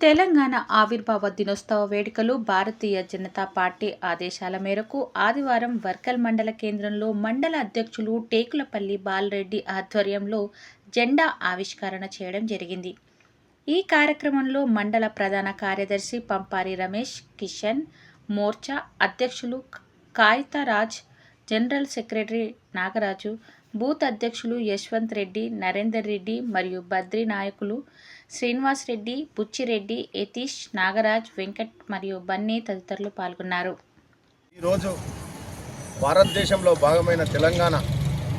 తెలంగాణ ఆవిర్భావ దినోత్సవ వేడుకలు భారతీయ జనతా పార్టీ ఆదేశాల మేరకు ఆదివారం వర్కల్ మండల కేంద్రంలో మండల అధ్యక్షులు టేకులపల్లి బాలరెడ్డి ఆధ్వర్యంలో జెండా ఆవిష్కరణ చేయడం జరిగింది. ఈ కార్యక్రమంలో మండల ప్రధాన కార్యదర్శి పంపారి రమేష్ కిషన్ మోర్చా అధ్యక్షులు Kayitaraj general secretary Nagaraju booth అధ్యక్షులు యశ్వంత్ రెడ్డి నరేందర్ రెడ్డి మరియు బద్రి నాయకులు శ్రీనివాస్ రెడ్డి బుచ్చిరెడ్డి యతీష్ నాగరాజ్ వెంకట్ మరియు బన్నీ తదితరులు పాల్గొన్నారు. ఈరోజు భారతదేశంలో భాగమైన తెలంగాణ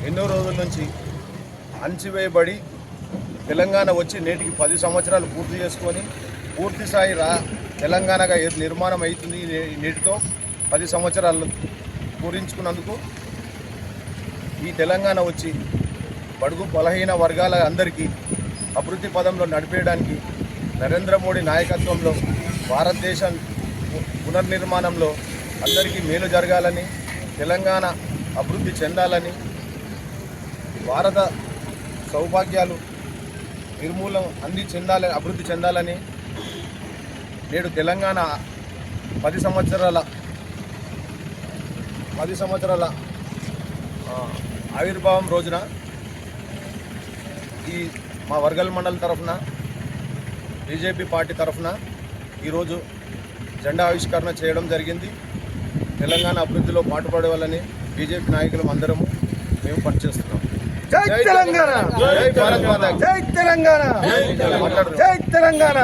ఎన్నో రోజుల నుంచి అణచివేయబడి తెలంగాణ వచ్చి నేటికి పది సంవత్సరాలు పూర్తి చేసుకొని పూర్తి స్థాయి రా తెలంగాణగా నిర్మాణం అవుతుంది నేటితో పది సంవత్సరాలు పూరించుకున్నందుకు ఈ తెలంగాణ వచ్చి బడుగు బలహీన వర్గాల అందరికీ అభివృద్ధి పదంలో నడిపేయడానికి నరేంద్ర మోడీ నాయకత్వంలో భారతదేశం పు- పునర్నిర్మాణంలో అందరికీ మేలు జరగాలని తెలంగాణ అభివృద్ధి చెందాలని భారత సౌభాగ్యాలు నిర్మూలం అన్ని చెందాలని అభివృద్ధి చెందాలని నేడు తెలంగాణ పది సంవత్సరాల పది సంవత్సరాల ఆవిర్భావం రోజున ఈ మా వర్గల్ మండలం తరఫున బీజేపీ పార్టీ తరఫున ఈరోజు జెండా ఆవిష్కరణ చేయడం జరిగింది. తెలంగాణ అభివృద్ధిలో పాటుపడే వాళ్ళని బీజేపీ నాయకులు అందరము మేము పనిచేస్తున్నాం. జై తెలంగాణ! జై కీ. జై తెలంగాణ. జై తెలంగాణ!